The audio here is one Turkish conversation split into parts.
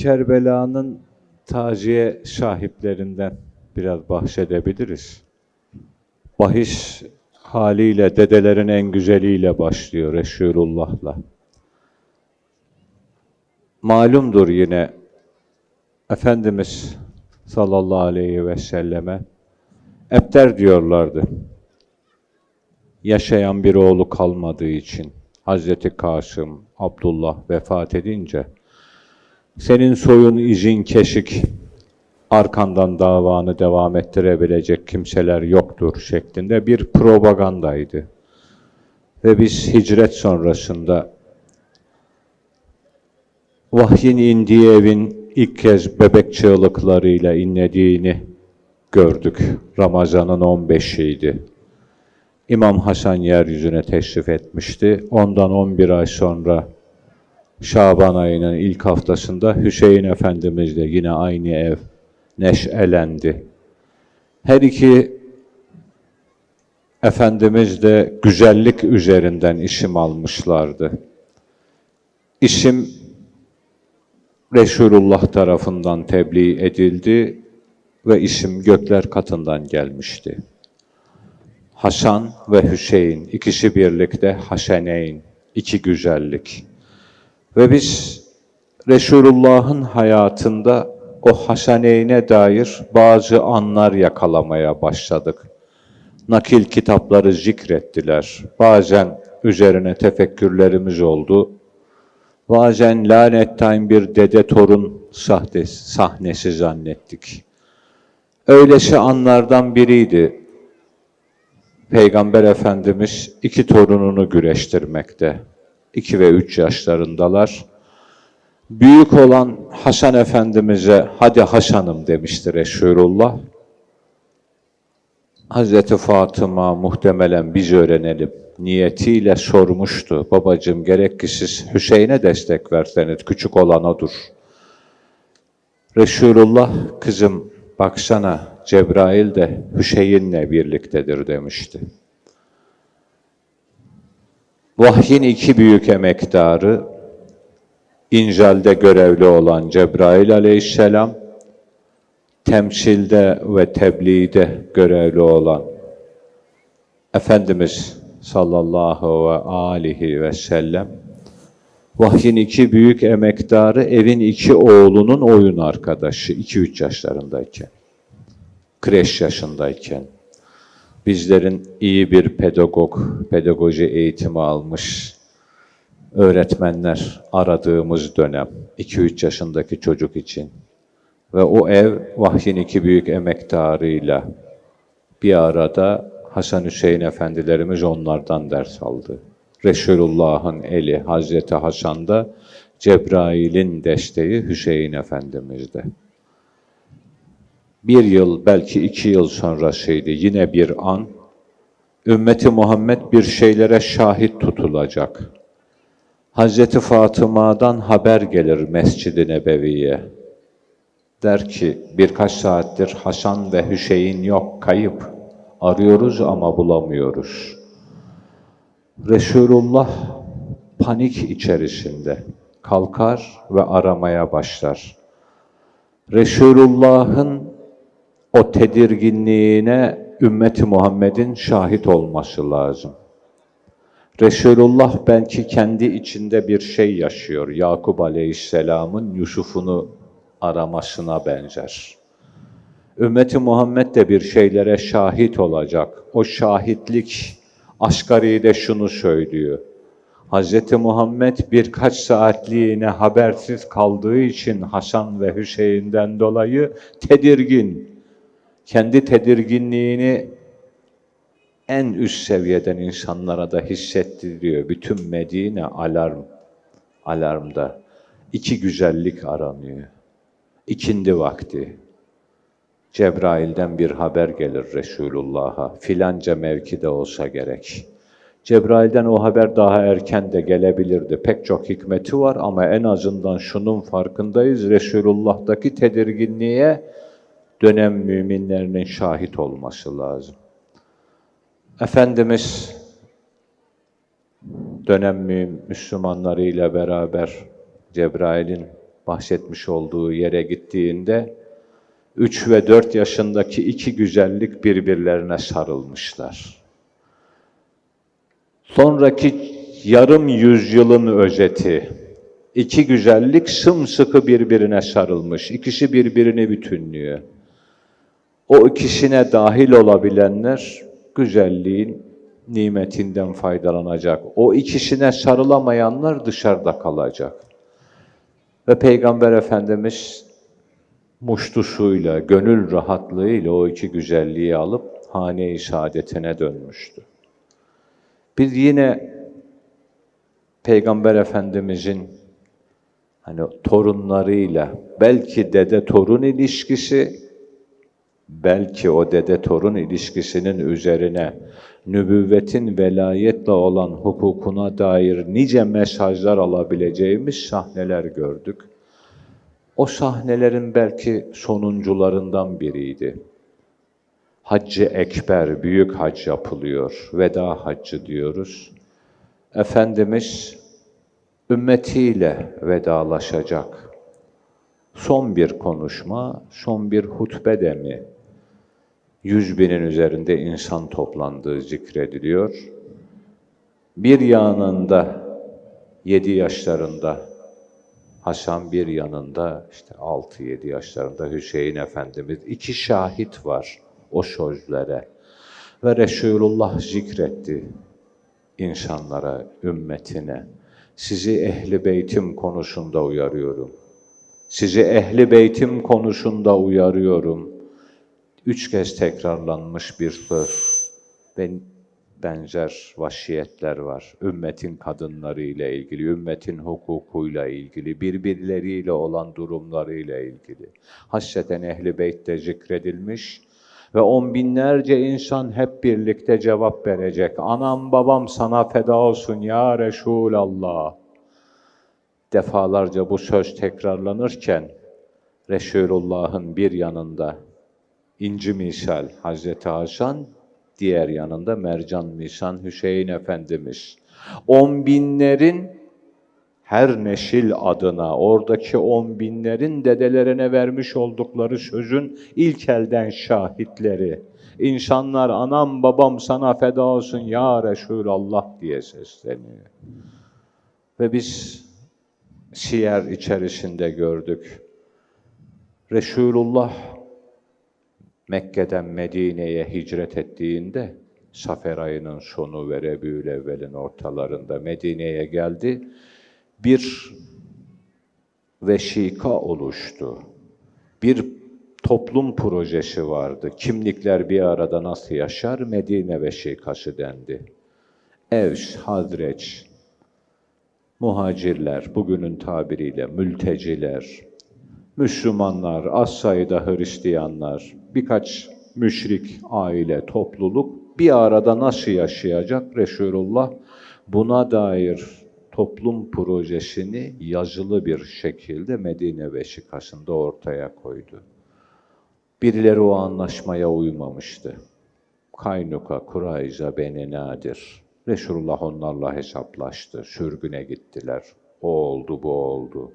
Kerbela'nın taziye şahiplerinden biraz bahsedebiliriz. Bahis haliyle dedelerin en güzeliyle başlıyor Resulullah'la. Malumdur yine Efendimiz sallallahu aleyhi ve selleme Ebter diyorlardı. Yaşayan bir oğlu kalmadığı için Hazreti Kasım, Abdullah vefat edince senin soyun izin keşik, arkandan davanı devam ettirebilecek kimseler yoktur şeklinde bir propagandaydı. Ve biz hicret sonrasında vahyin indiği evin ilk kez bebek çığlıklarıyla inlediğini gördük. Ramazan'ın 15'iydi. İmam Hasan yeryüzüne teşrif etmişti. Ondan 11 ay sonra Şaban ayının ilk haftasında Hüseyin Efendimiz de yine aynı ev neşelendi. Her iki Efendimiz de güzellik üzerinden isim almışlardı. İsim Resulullah tarafından tebliğ edildi ve isim gökler katından gelmişti. Hasan ve Hüseyin ikisi birlikte Haseneyn, iki güzellik. Ve biz Resulullah'ın hayatında o Haseneyne dair bazı anlar yakalamaya başladık. Nakil kitapları zikrettiler. Bazen üzerine tefekkürlerimiz oldu. Bazen lanetten bir dede torun sahtesi, sahnesi zannettik. Öylesi anlardan biriydi. Peygamber Efendimiz iki torununu güreştirmekte. İki ve üç yaşlarındalar. Büyük olan Hasan Efendimiz'e hadi Hasan'ım demiştir Resulullah. Hazreti Fatıma muhtemelen biz öğrenelim niyetiyle sormuştu. Babacığım gerek ki siz Hüseyin'e destek verseniz küçük olan odur. Resulullah kızım baksana Cebrail de Hüseyin'le birliktedir demişti. Vahyin iki büyük emektarı, İncil'de görevli olan Cebrail aleyhisselam, temsilde ve tebliğde görevli olan Efendimiz sallallahu ve alihi ve sellem, vahyin iki büyük emektarı, evin iki oğlunun oyun arkadaşı, iki üç yaşlarındayken, kreş yaşındayken, bizlerin iyi bir pedagog, pedagoji eğitimi almış öğretmenler aradığımız dönem, 2-3 yaşındaki çocuk için. Ve o ev vahyin iki büyük emektarıyla bir arada Hasan Hüseyin efendilerimiz onlardan ders aldı. Resulullah'ın eli Hazreti Hasan'da, Cebrail'in desteği Hüseyin Efendimiz'de. Bir yıl, belki iki yıl sonrasıydı yine bir an, ümmeti Muhammed bir şeylere şahit tutulacak. Hazreti Fatıma'dan haber gelir Mescid-i Nebevi'ye. Der ki birkaç saattir Hasan ve Hüseyin yok, kayıp. Arıyoruz ama bulamıyoruz. Resulullah panik içerisinde kalkar ve aramaya başlar. Resulullah'ın o tedirginliğine ümmeti Muhammed'in şahit olması lazım. Resulullah belki kendi içinde bir şey yaşıyor. Yakup Aleyhisselam'ın Yusuf'unu aramasına benzer. Ümmeti Muhammed de bir şeylere şahit olacak. O şahitlik asgari de şunu söylüyor. Hz. Muhammed birkaç saatliğine habersiz kaldığı için Hasan ve Hüseyin'den dolayı tedirgin. Kendi tedirginliğini en üst seviyeden insanlara da hissettiriyor. Bütün Medine alarm, alarmda. iki güzellik aranıyor. İkindi vakti. Cebrail'den bir haber gelir Resulullah'a. Filanca mevkide olsa gerek. Cebrail'den o haber daha erken de gelebilirdi. Pek çok hikmeti var ama en azından şunun farkındayız. Resulullah'taki tedirginliğe dönem müminlerinin şahit olması lazım. Efendimiz dönem Müslümanlarıyla beraber Cebrail'in bahsetmiş olduğu yere gittiğinde 3 ve 4 yaşındaki iki güzellik birbirlerine sarılmışlar. Sonraki yarım yüzyılın özeti. İki güzellik sımsıkı birbirine sarılmış. İkisi birbirini bütünlüyor. O ikisine dahil olabilenler güzelliğin nimetinden faydalanacak. O ikisine sarılamayanlar dışarıda kalacak. Ve Peygamber Efendimiz muştusuyla, gönül rahatlığıyla o iki güzelliği alıp hane-i saadetine dönmüştü. Biz yine Peygamber Efendimizin hani torunlarıyla belki dede torun ilişkisi belki o dede torun ilişkisinin üzerine nübüvvetin velayetle olan hukukuna dair nice mesajlar alabileceğimiz sahneler gördük. O sahnelerin belki sonuncularından biriydi. Haccı Ekber, büyük hac yapılıyor. Veda haccı diyoruz. Efendimiz ümmetiyle vedalaşacak. Son bir konuşma, son bir hutbe de mi? Yüz binin üzerinde insan toplandığı zikrediliyor. Bir yanında yedi yaşlarında Hasan bir yanında işte 6-7 yaşlarında Hüseyin Efendimiz iki şahit var o sözlere. Ve Resulullah zikretti insanlara, ümmetine. Sizi ehli beytim konusunda uyarıyorum. Sizi ehli beytim konusunda uyarıyorum. Üç kez tekrarlanmış bir söz ve benzer vasiyetler var. Ümmetin kadınları ile ilgili, ümmetin hukukuyla ilgili, birbirleriyle olan durumlarıyla ilgili. Hasreten ehli beytte zikredilmiş ve on binlerce insan hep birlikte cevap verecek. Anam babam sana feda olsun ya Resulallah. Defalarca bu söz tekrarlanırken Resulullah'ın bir yanında İnci misal Hazreti Hasan, diğer yanında Mercan misal Hüseyin Efendimiz. On binlerin her neşil adına, oradaki on binlerin dedelerine vermiş oldukları sözün ilk elden şahitleri. İnsanlar anam babam sana feda olsun ya Resulallah diye sesleniyor. Ve biz siyer içerisinde gördük. Resulullah Mekke'den Medine'ye hicret ettiğinde Safer ayının sonu ve Rebül evvelin ortalarında Medine'ye geldi. Bir veşika oluştu. Bir toplum projesi vardı. Kimlikler bir arada nasıl yaşar? Medine veşikası dendi. Evs, Hazreç, muhacirler, bugünün tabiriyle mülteciler, Müslümanlar, az sayıda Hristiyanlar, birkaç müşrik aile, topluluk bir arada nasıl yaşayacak Resulullah? Buna dair toplum projesini yazılı bir şekilde Medine veşikasında ortaya koydu. Birileri o anlaşmaya uymamıştı. Kaynuka, Kurayza, Beni Nadir. Resulullah onlarla hesaplaştı. Sürgüne gittiler. O oldu, bu oldu.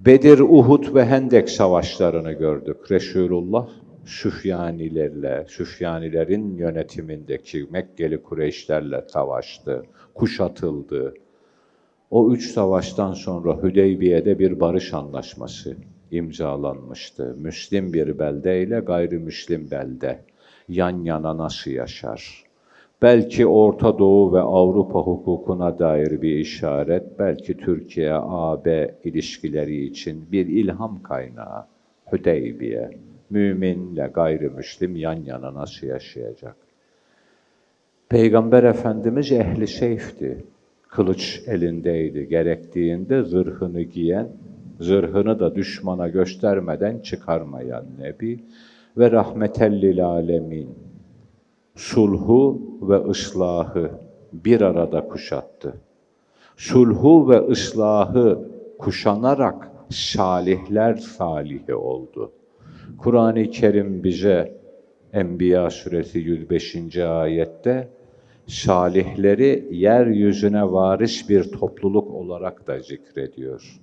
Bedir, Uhud ve Hendek savaşlarını gördük. Resulullah Süfyanilerle, Süfyanilerin yönetimindeki Mekkeli Kureyşlerle savaştı, kuşatıldı. O üç savaştan sonra Hüdeybiye'de bir barış anlaşması imzalanmıştı. Müslim bir belde ile gayrimüslim belde yan yana nasıl yaşar? Belki Orta Doğu ve Avrupa hukukuna dair bir işaret, belki Türkiye-AB ilişkileri için bir ilham kaynağı. Hüdeybiye, müminle gayrimüslim yan yana nasıl yaşayacak? Peygamber Efendimiz ehli seyfti. Kılıç elindeydi. Gerektiğinde zırhını giyen, zırhını da düşmana göstermeden çıkarmayan Nebi ve rahmetellil alemin sulhu ve ıslahı bir arada kuşattı. Sulhu ve ıslahı kuşanarak salihler salihi oldu. Kur'an-ı Kerim bize Enbiya suresi 105. ayette salihleri yeryüzüne varis bir topluluk olarak da zikrediyor.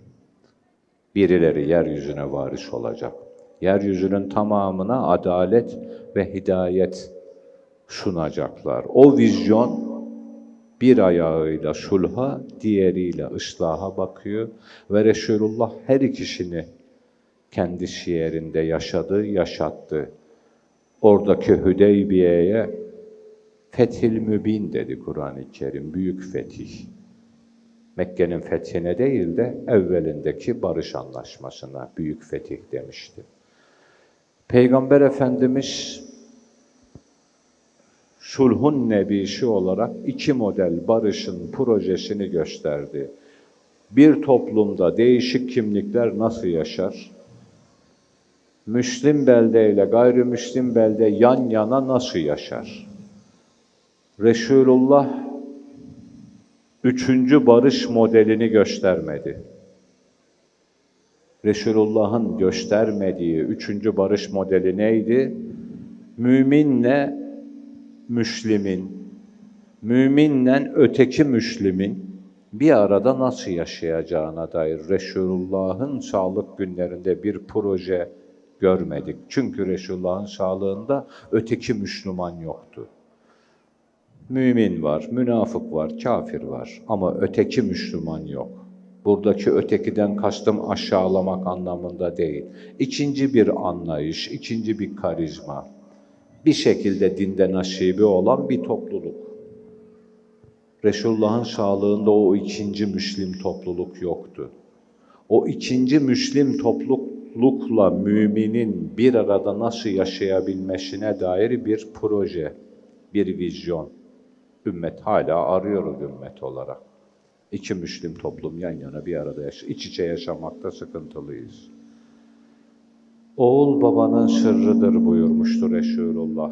Birileri yeryüzüne varis olacak. Yeryüzünün tamamına adalet ve hidayet sunacaklar. O vizyon bir ayağıyla sulha, diğeriyle ıslaha bakıyor ve Resulullah her ikisini kendi şiirinde yaşadı, yaşattı. Oradaki Hüdeybiye'ye Fethil Mübin dedi Kur'an-ı Kerim, büyük fetih. Mekke'nin fethine değil de evvelindeki barış anlaşmasına büyük fetih demişti. Peygamber Efendimiz sulhun nebisi olarak iki model barışın projesini gösterdi. Bir toplumda değişik kimlikler nasıl yaşar? Müslim belde ile gayrimüslim belde yan yana nasıl yaşar? Resulullah üçüncü barış modelini göstermedi. Resulullah'ın göstermediği üçüncü barış modeli neydi? Müminle Müslim'in, müminle öteki Müslim'in bir arada nasıl yaşayacağına dair Resulullah'ın sağlık günlerinde bir proje görmedik. Çünkü Resulullah'ın sağlığında öteki Müslüman yoktu. Mümin var, münafık var, kafir var ama öteki Müslüman yok. Buradaki ötekiden kastım aşağılamak anlamında değil. İkinci bir anlayış, ikinci bir karizma. Bir şekilde dinde nasibi olan bir topluluk. Resulullah'ın sağlığında o ikinci Müslim topluluk yoktu. O ikinci Müslim toplulukla müminin bir arada nasıl yaşayabilmesine dair bir proje, bir vizyon. Ümmet hala arıyoruz ümmet olarak. İki Müslim toplum yan yana bir arada yaş iç içe yaşamakta sıkıntılıyız. Oğul babanın sırrıdır buyurmuştur Resulullah.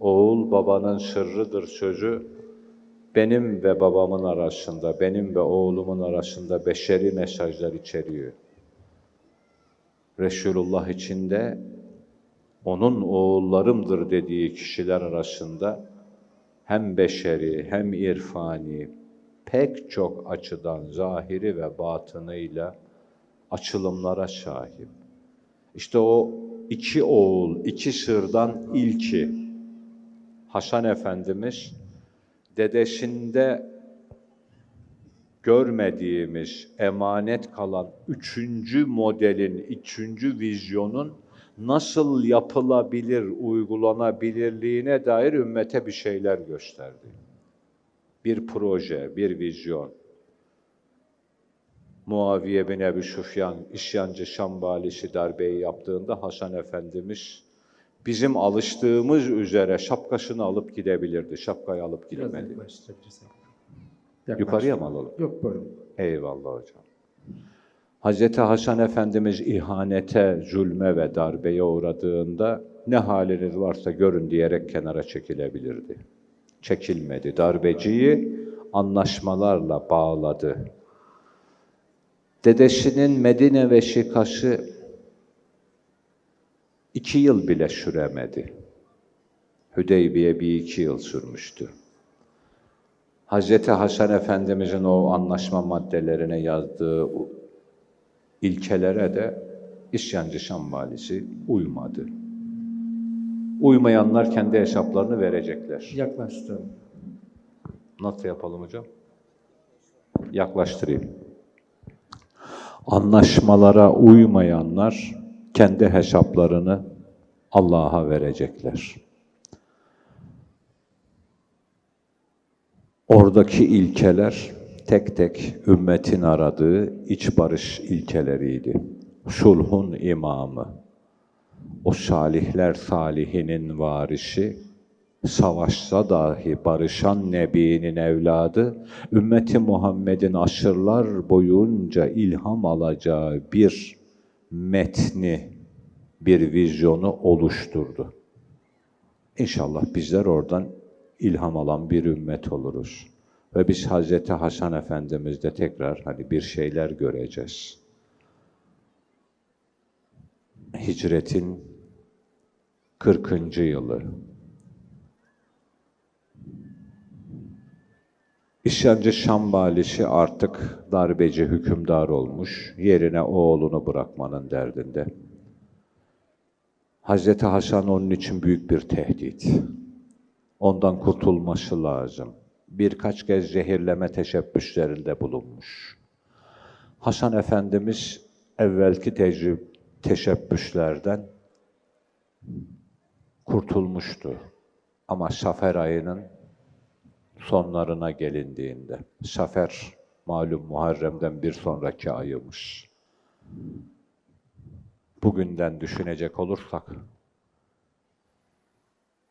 Oğul babanın sırrıdır sözü benim ve babamın arasında, benim ve oğlumun arasında beşeri mesajlar içeriyor. Resulullah içinde onun oğullarımdır dediği kişiler arasında hem beşeri hem irfani pek çok açıdan zahiri ve batınıyla açılımlara sahip. İşte o iki oğul, iki sırdan ilki Hasan Efendimiz dedesinde görmediğimiz emanet kalan üçüncü modelin, üçüncü vizyonun nasıl yapılabilir, uygulanabilirliğine dair ümmete bir şeyler gösterdi. Bir proje, bir vizyon. Muaviye bin Ebu Süfyan, isyancı Şam valisi darbeyi yaptığında Hasan Efendimiz bizim alıştığımız üzere şapkasını alıp gidebilirdi. Şapkayı alıp gidemedi. Yukarıya mı alalım? Yok böyle. Eyvallah hocam. Hazreti Hasan Efendimiz ihanete, zulme ve darbeye uğradığında ne haliniz varsa görün diyerek kenara çekilebilirdi. Çekilmedi. Darbeciyi anlaşmalarla bağladı. Dedesinin Medine veşikası iki yıl bile süremedi. Hüdeybiye bir iki yıl sürmüştü. Hazreti Hasan Efendimizin o anlaşma maddelerine yazdığı ilkelere de isyancı Şam valisi uymadı. Uymayanlar kendi hesaplarını verecekler. Yaklaştıralım. Nasıl yapalım hocam? Yaklaştırayım. Anlaşmalara uymayanlar kendi hesaplarını Allah'a verecekler. Oradaki ilkeler tek tek ümmetin aradığı iç barış ilkeleriydi. Sulhun imamı, o salihler salihinin varisi, savaşsa dahi barışan Nebi'nin evladı, ümmeti Muhammed'in asırlar boyunca ilham alacağı bir metni, bir vizyonu oluşturdu. İnşallah bizler oradan ilham alan bir ümmet oluruz. Ve biz Hazreti Hasan Efendimiz'de tekrar hani bir şeyler göreceğiz. Hicretin 40. yılı. İsyancı Şam artık darbeci hükümdar olmuş, yerine oğlunu bırakmanın derdinde. Hazreti Hasan onun için büyük bir tehdit. Ondan kurtulması lazım. Birkaç kez zehirleme teşebbüslerinde bulunmuş. Hasan Efendimiz evvelki tecrüb teşebbüslerden kurtulmuştu. Ama Safer ayının sonlarına gelindiğinde, Safer malum Muharrem'den bir sonraki ayımış. Bugünden düşünecek olursak,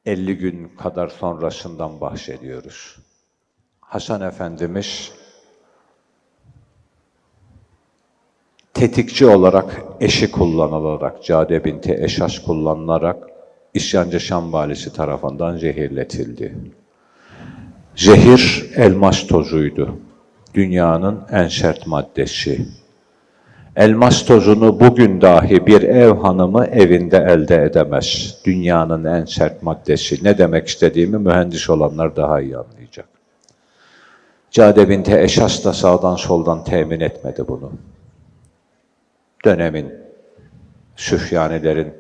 50 gün kadar sonrasından bahsediyoruz. Hasan Efendimiz tetikçi olarak eşi kullanılarak, Cade binti Eşaş kullanılarak İsyancı Şam valisi tarafından zehirletildi. Zehir elmas tozuydu. Dünyanın en sert maddesi. Elmas tozunu bugün dahi bir ev hanımı evinde elde edemez. Dünyanın en sert maddesi. Ne demek istediğimi mühendis olanlar daha iyi anlayacak. Cade binti Eşas da sağdan soldan temin etmedi bunu. Dönemin Süfyanilerin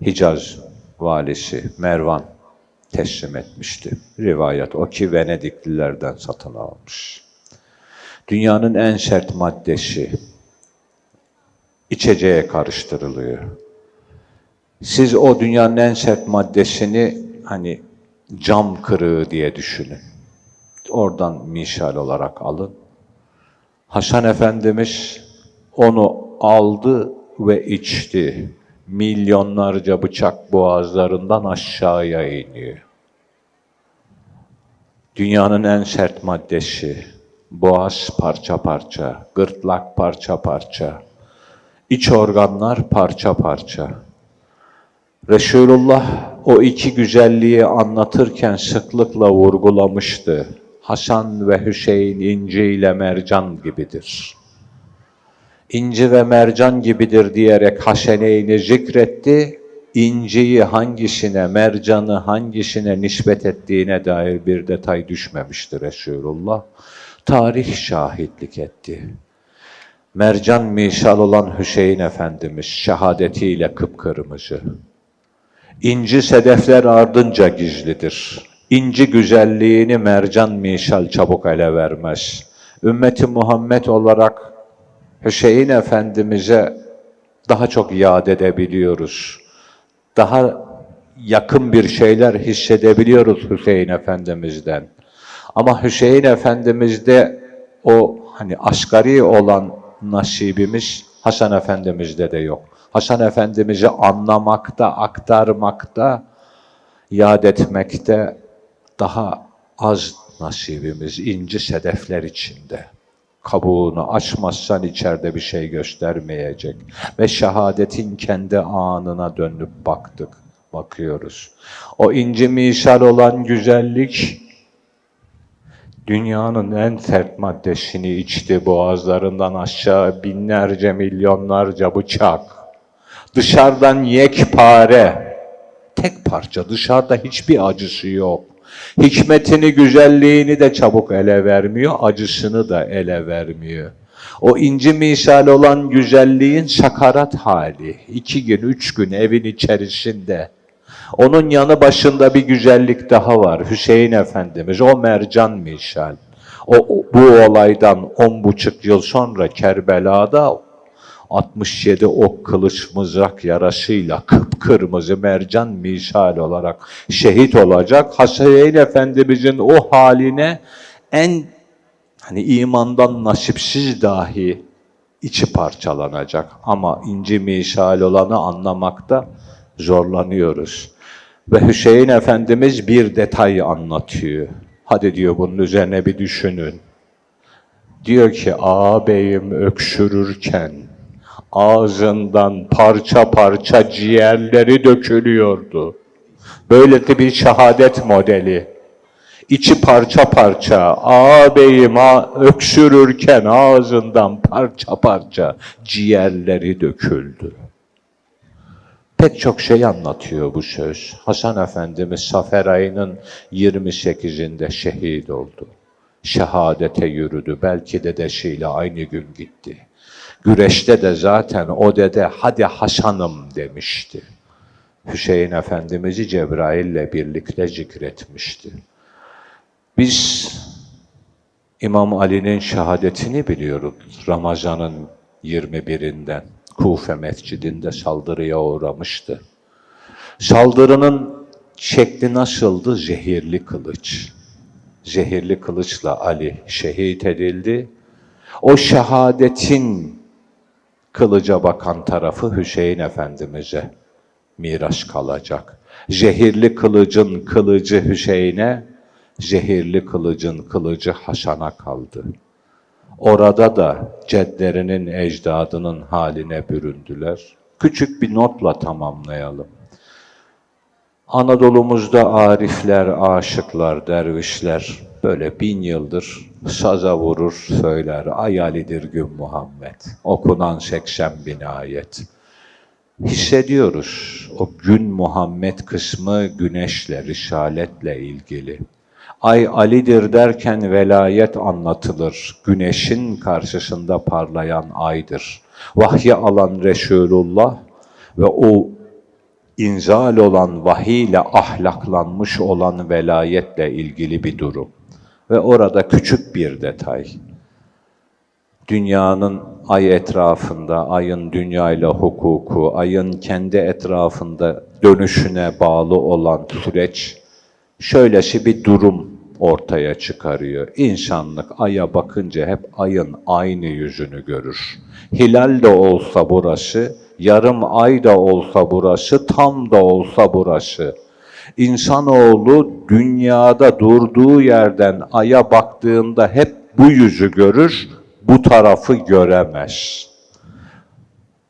Hicaz valisi Mervan teslim etmişti. Rivayet o ki Venediklilerden satın almış. Dünyanın en sert maddesi içeceğe karıştırılıyor. Siz o dünyanın en sert maddesini hani cam kırığı diye düşünün. Oradan mişal olarak alın. Hasan Efendimiz onu aldı ve içti. Milyonlarca bıçak boğazlarından aşağıya iniyor. Dünyanın en sert maddesi. Boğaz parça parça, gırtlak parça parça, iç organlar parça parça. Resulullah o iki güzelliği anlatırken sıklıkla vurgulamıştı. Hasan ve Hüseyin inci ile mercan gibidir. İnci ve mercan gibidir diyerek Haseneyni zikretti. İnciyi hangisine, mercanı hangisine nispet ettiğine dair bir detay düşmemiştir Resulullah. Tarih şahitlik etti. Mercan misal olan Hüseyin Efendimiz şehadetiyle kıpkırmızı. İnci sedefler ardınca gizlidir. İnci güzelliğini mercan misal çabuk ele vermez. Ümmeti Muhammed olarak Hüseyin Efendimiz'e daha çok yad edebiliyoruz. Daha yakın bir şeyler hissedebiliyoruz Hüseyin Efendimiz'den. Ama Hüseyin Efendimiz'de o hani asgari olan nasibimiz Hasan Efendimiz'de de yok. Hasan Efendimiz'i anlamakta, aktarmakta, yad etmekte daha az nasibimiz inci sedefler içinde. Kabuğunu açmazsan içeride bir şey göstermeyecek. Ve şehadetin kendi anına dönüp baktık, bakıyoruz. O inci misal olan güzellik, dünyanın en sert maddesini içti boğazlarından aşağı binlerce milyonlarca bıçak. Dışarıdan yekpare, tek parça dışarıda hiçbir acısı yok. Hikmetini, güzelliğini de çabuk ele vermiyor, acısını da ele vermiyor. O inci misal olan güzelliğin sakarat hali, iki gün, üç gün evin içerisinde. Onun yanı başında bir güzellik daha var. Hüseyin Efendimiz, o mercan misal. O, bu olaydan on buçuk yıl sonra Kerbela'da 67 ok kılıç mızrak yarasıyla kıpkırmızı mercan misal olarak şehit olacak. Hasan Efendimizin o haline en hani imandan nasipsiz dahi içi parçalanacak. Ama inci misal olanı anlamakta zorlanıyoruz. Ve Hüseyin Efendimiz bir detay anlatıyor. Hadi diyor bunun üzerine bir düşünün. Diyor ki ağabeyim öksürürken ağzından parça parça ciğerleri dökülüyordu. Böyle de bir şehadet modeli. İçi parça parça, ağabeyim a- öksürürken ağzından parça parça ciğerleri döküldü. Pek çok şey anlatıyor bu söz. Hasan Efendimiz Safer ayının 28'inde şehit oldu. şehadete yürüdü. Belki dedesiyle aynı gün gitti. Güreşte de zaten o dede hadi Hasan'ım demişti. Hüseyin Efendimiz'i Cebrail'le birlikte zikretmişti. Biz İmam Ali'nin şehadetini biliyoruz Ramazan'ın 21'inden. Kufe mescidinde saldırıya uğramıştı. Saldırının şekli nasıldı? Zehirli kılıç. Zehirli kılıçla Ali şehit edildi. O şehadetin kılıca bakan tarafı Hüseyin Efendimiz'e miraç kalacak. Zehirli kılıcın kılıcı Hüseyin'e, zehirli kılıcın kılıcı Hasan'a kaldı. Orada da cedlerinin ecdadının haline büründüler. Küçük bir notla tamamlayalım. Anadolu'muzda arifler, aşıklar, dervişler böyle bin yıldır saza vurur söyler. Ay Ali'dir gün Muhammed. Okunan 80 bin ayet. Hissediyoruz o gün Muhammed kısmı güneşle, risaletle ilgili. Ay Ali'dir derken velayet anlatılır. Güneşin karşısında parlayan aydır. Vahyi alan Resulullah ve o inzal olan vahiy ile ahlaklanmış olan velayetle ilgili bir durum. Ve orada küçük bir detay. Dünyanın ay etrafında, ayın dünyayla hukuku, ayın kendi etrafında dönüşüne bağlı olan süreç şöylesi bir durum ortaya çıkarıyor. İnsanlık aya bakınca hep ayın aynı yüzünü görür. Hilal de olsa burası, yarım ay da olsa burası, tam da olsa burası. İnsanoğlu dünyada durduğu yerden aya baktığında hep bu yüzü görür, bu tarafı göremez.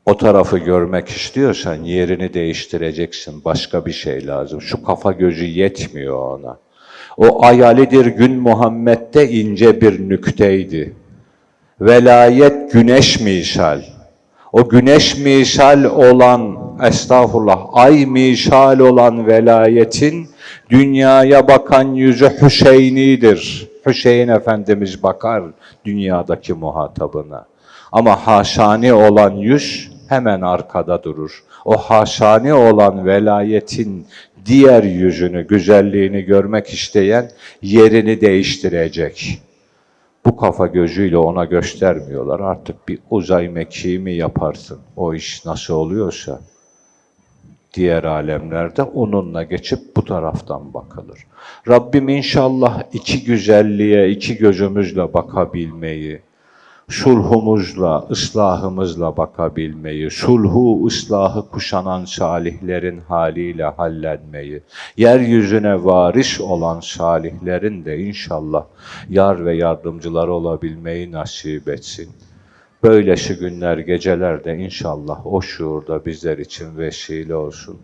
O tarafı görmek istiyorsan yerini değiştireceksin. Başka bir şey lazım. Şu kafa gözü yetmiyor ona. O ayalidir gün Muhammed'de ince bir nükteydi. Velayet güneş misal. O güneş misal olan, estağfurullah, ay misal olan velayetin dünyaya bakan yüzü Hüseyni'dir. Hüseyin Efendimiz bakar dünyadaki muhatabına. Ama haşani olan yüz hemen arkada durur. O haşani olan velayetin diğer yüzünü, güzelliğini görmek isteyen yerini değiştirecek. Bu kafa gözüyle ona göstermiyorlar. Artık bir uzay mekiği mi yaparsın? O iş nasıl oluyorsa diğer alemlerde onunla geçip bu taraftan bakılır. Rabbim inşallah iki güzelliğe iki gözümüzle bakabilmeyi, sulhumuzla, ıslahımızla bakabilmeyi, sulhu, ıslahı kuşanan salihlerin haliyle hallenmeyi, yeryüzüne varis olan salihlerin de inşallah yar ve yardımcıları olabilmeyi nasip etsin. Böylesi günler, geceler de inşallah o şuurda bizler için vesile olsun.